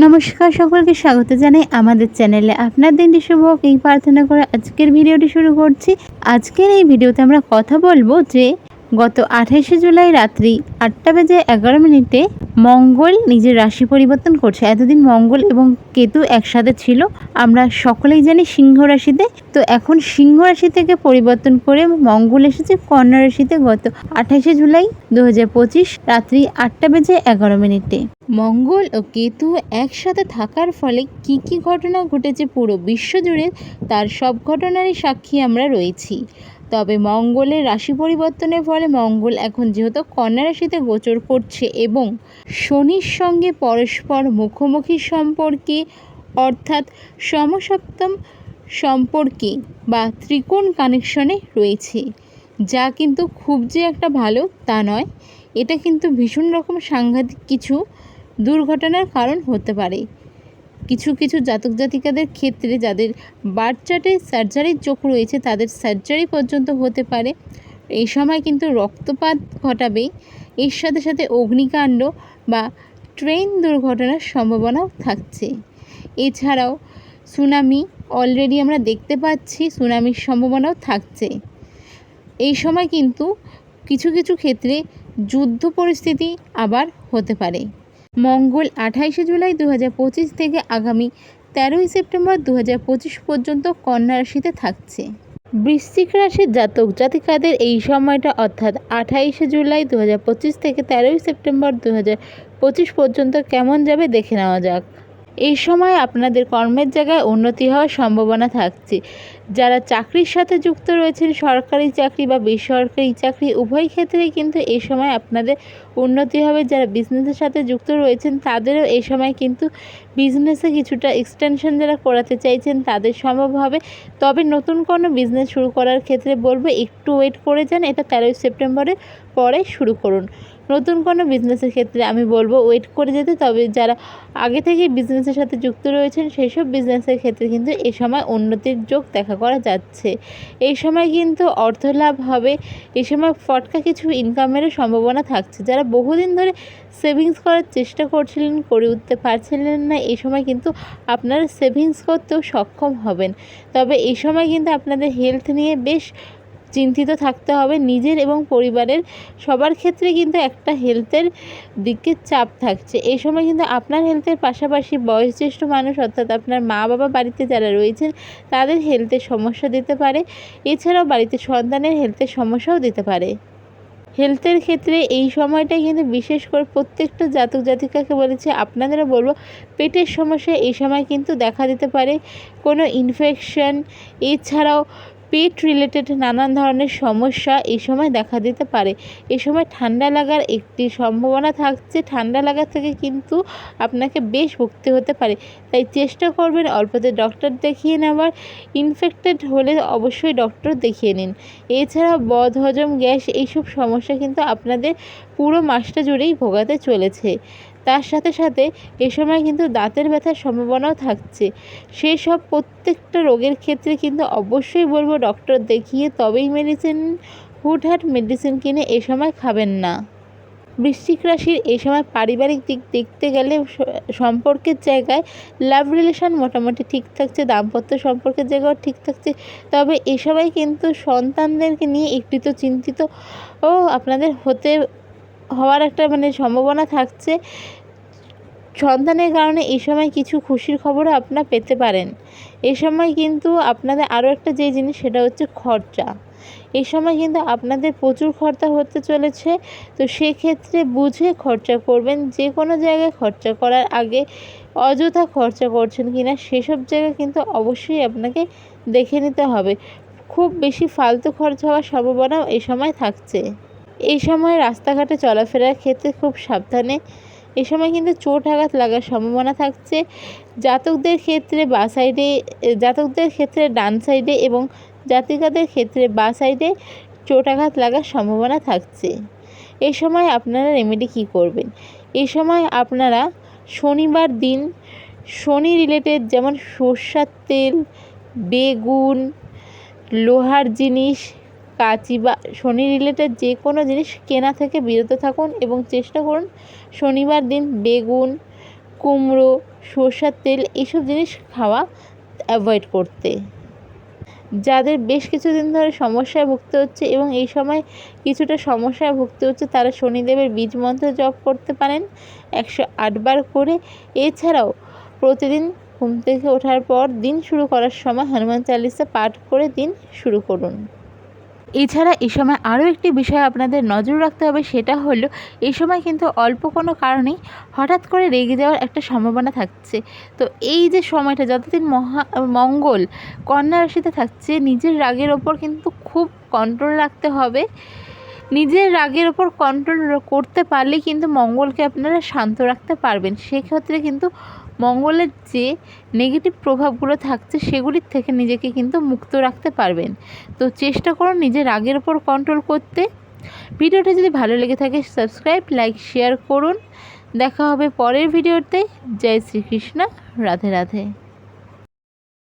নমস্কার, সকলকে স্বাগত জানাই আমাদের চ্যানেলে। আপনার দিনটি শুভ হোক, এই প্রার্থনা করে আজকের ভিডিওটি শুরু করছি। আজকের এই ভিডিওতে আমরা কথা বলব যে গত আঠাশে জুলাই রাত্রি আটটা বেজে এগারো মিনিটে মঙ্গল নিজের রাশি পরিবর্তন করছে। এতদিন মঙ্গল এবং কেতু একসাথে ছিল। আমরা সকলেই জানি সিংহ রাশিতে। তো এখন সিংহ রাশি থেকে পরিবর্তন করে মঙ্গল এসেছে কন্যা রাশিতে গত আঠাশে জুলাই দু হাজার পঁচিশ রাত্রি আটটা বেজে এগারো মিনিটে। মঙ্গল ও কেতু একসাথে থাকার ফলে কি কি ঘটনা ঘটেছে পুরো বিশ্বজুড়ে তার সব ঘটনারই সাক্ষী আমরা রয়েছি। তবে মঙ্গলের রাশি পরিবর্তনের ফলে মঙ্গল এখন যেহেতু কন্যা রাশিতে গোচর করছে এবং শনির সঙ্গে পরস্পর মুখোমুখি সম্পর্কে অর্থাৎ সমসপ্তম সম্পর্কে বা ত্রিকোণ কানেকশনে রয়েছে, যা কিন্তু খুব যে একটা ভালো তা নয়। এটা কিন্তু ভীষণ রকম সাংঘাতিক কিছু দুর্ঘটনার কারণ হতে পারে। কিছু কিছু জাতক জাতিকাদের ক্ষেত্রে যাদের বার্থ চার্টে সার্জারির চোখ রয়েছে, তাদের সার্জারি পর্যন্ত হতে পারে। এই সময় কিন্তু রক্তপাত ঘটাবে এর সাথে সাথে অগ্নিকাণ্ড বা ট্রেন দুর্ঘটনার সম্ভাবনাও থাকছে। এছাড়াও সুনামি অলরেডি আমরা দেখতে পাচ্ছি সুনামির সম্ভাবনাও থাকছে। এই সময় কিন্তু কিছু কিছু ক্ষেত্রে যুদ্ধ পরিস্থিতি আবার হতে পারে। মঙ্গল আঠাইশে জুলাই দু হাজার পঁচিশ থেকে আগামী তেরোই সেপ্টেম্বর দু হাজার পঁচিশ পর্যন্ত কন্যা রাশিতে থাকছে। বৃশ্চিক রাশির জাতক জাতিকাদের এই সময়টা অর্থাৎ আঠাইশে জুলাই দু হাজার পঁচিশ থেকে তেরোই সেপ্টেম্বর দু হাজার পঁচিশ পর্যন্ত কেমন যাবে দেখে নেওয়া যাক। সময় আপনাদের কর্মের জায়গায় উন্নতি হওয়ার সম্ভাবনা থাকছে। যারা চাকরির সাথে যুক্ত রয়েছেন, সরকারি চাকরি বা বেসরকারি চাকরি, উভয় ক্ষেত্রেই কিন্তু এই সময় আপনাদের উন্নতি হবে। যারা বিজনেসের সাথে যুক্ত রয়েছেন, তাদেরও এই সময় কিন্তু বিজনেসে কিছুটা এক্সটেনশন যারা করাতে চাইছেন, তাদের সম্ভব হবে। তবে নতুন কোনো বিজনেস শুরু করার ক্ষেত্রে বলব, একটু ওয়েট করে যান। এটা তেরোই সেপ্টেম্বরের পরে শুরু করুন। নতুন কোনো বিজনেসের ক্ষেত্রে আমি বলব ওয়েট করে যেতে। তবে যারা আগে থেকেই বিজনেসের সাথে যুক্ত রয়েছেন সেই সব বিজনেসের ক্ষেত্রে কিন্তু এ সময় উন্নতির যোগ দেখা করা যাচ্ছে। এই সময় কিন্তু অর্থ লাভ হবে। এই সময় ফটকা কিছু ইনকামেরও সম্ভাবনা থাকছে। যারা বহুদিন ধরে সেভিংস করার চেষ্টা করছিলেন, করে উঠতে পারছিলেন না এই সময় কিন্তু আপনারা সেভিংস করতেও সক্ষম হবেন। তবে এই সময় কিন্তু আপনাদের হেলথ নিয়ে বেশ চিন্তিত থাকতে হবে। নিজের এবং পরিবারের সবার ক্ষেত্রে কিন্তু একটা হেলথের দিকে চাপ থাকছে। এই সময় কিন্তু আপনার হেলথের পাশাপাশি বয়োজ্যেষ্ঠ মানুষ অর্থাৎ আপনার মা বাবা বাড়িতে যারা রয়েছেন, তাদের হেলথের সমস্যা দিতে পারে। এছাড়াও বাড়িতে সন্তানের হেলথের সমস্যাও দিতে পারে। হেলথের ক্ষেত্রে এই সময়টা কিন্তু বিশেষ করে প্রত্যেকটা জাতক জাতিকাকে বলেছে, আপনাদেরও বলব, পেটের সমস্যা এই সময় কিন্তু দেখা দিতে পারে। কোনো ইনফেকশন এছাড়াও পেট রিলেটেড নানান ধরনের সমস্যা এই সময় দেখা দিতে পারে। এ সময় ঠান্ডা লাগার একটি সম্ভাবনা থাকছে। ঠান্ডা লাগার থেকে কিন্তু আপনাকে বেশ ভুগতে হতে পারে। তাই চেষ্টা করবেন অল্পতে ডক্টর দেখিয়ে নেওয়ার। ইনফেক্টেড হলে অবশ্যই ডক্টর দেখিয়ে নিন। এছাড়া বদ হজম গ্যাস এইসব সমস্যা কিন্তু আপনাদের পুরো মাসটা জুড়েই ভোগাতে চলেছে। তার সাথে সাথে এ সময় কিন্তু দাঁতের ব্যথার সম্ভাবনাও থাকছে। সেই সব প্রত্যেকটা রোগের ক্ষেত্রে কিন্তু অবশ্যই বলব ডক্টর দেখিয়ে তবেই মেডিসিন হুটহাট মেডিসিন কিনে এ সময় খাবেন না। বৃশ্চিক রাশির এই সময় পারিবারিক দিক দেখতে গেলে সম্পর্কের জায়গায় লাভ রিলেশন মোটামুটি ঠিক থাকছে, দাম্পত্য সম্পর্কের জায়গাও ঠিক থাকছে। তবে এ সময় কিন্তু সন্তানদেরকে নিয়ে একটু তো চিন্তিত ও আপনাদের হতে হওয়ার একটা মানে সম্ভাবনা থাকছে। সন্তানের কারণে এই সময় কিছু খুশির খবরও আপনারা পেতে পারেন। এ সময় কিন্তু আপনাদের আরও একটা যে জিনিস সেটা হচ্ছে খরচা। এই সময় কিন্তু আপনাদের প্রচুর খরচা হতে চলেছে। তো সেক্ষেত্রে বুঝে খরচা করবেন। যে কোনো জায়গায় খরচা করার আগে অযথা খরচা করছেন কি না সেসব জায়গায় কিন্তু অবশ্যই আপনাকে দেখে নিতে হবে। খুব বেশি ফালতু খরচ হওয়ার সম্ভাবনাও এই সময় থাকছে। এই সময় রাস্তাঘাটে চলাফেরার ক্ষেত্রে খুব সাবধানে এ সময় কিন্তু চোট আঘাত লাগার সম্ভাবনা থাকছে। জাতকদের ক্ষেত্রে বা সাইডে, জাতকদের ক্ষেত্রে ডান সাইডে এবং জাতিকাদের ক্ষেত্রে বা সাইডে চোট আঘাত লাগার সম্ভাবনা থাকছে। এই সময় আপনারা রেমেডি কী করবেন? এই সময় আপনারা শনিবার দিন শনি রিলেটেড যেমন সর্ষার তেল, বেগুন, লোহার জিনিস কাঁচি বা শনি রিলেটেড যে কোনো জিনিস কেনা থেকে বিরত থাকুন এবং চেষ্টা করুন শনিবার দিন বেগুন, কুমড়ো, সরষার তেল এইসব জিনিস খাওয়া অ্যাভয়েড করতে। যাদের বেশ কিছুদিন ধরে সমস্যায় ভুগতে হচ্ছে এবং এই সময় কিছুটা সমস্যায় ভুগতে হচ্ছে, তারা শনিদেবের বীজ মন্ত্র জপ করতে পারেন একশো আটবার করে। এছাড়াও প্রতিদিন ঘুম থেকে ওঠার পর দিন শুরু করার সময় হনুমান চালিসা পাঠ করে দিন শুরু করুন। এছাড়া এই সময় আরও একটি বিষয় আপনাদের নজর রাখতে হবে, সেটা হলো এই সময় কিন্তু অল্প কোনো কারণেই হঠাৎ করে রেগে যাওয়ার একটা সম্ভাবনা থাকছে। তো এই যে সময়টা, যতদিন মহা, মঙ্গল কন্যা রাশিতে থাকছে, নিজের রাগের ওপর কিন্তু খুব কন্ট্রোল রাখতে হবে। নিজের রাগের ওপর কন্ট্রোল করতে পারলে কিন্তু মঙ্গলকে আপনারা শান্ত রাখতে পারবেন। সেক্ষেত্রে কিন্তু মঙ্গলের যে নেগেটিভ প্রভাবগুলো থাকছে সেগুলির থেকে নিজেকে কিন্তু মুক্ত রাখতে পারবেন। তো চেষ্টা করুন নিজের রাগের ওপর কন্ট্রোল করতে। ভিডিওটা যদি ভালো লেগে থাকে সাবস্ক্রাইব লাইক শেয়ার করুন। দেখা হবে পরের ভিডিওতে। জয় শ্রীকৃষ্ণ। রাধে রাধে।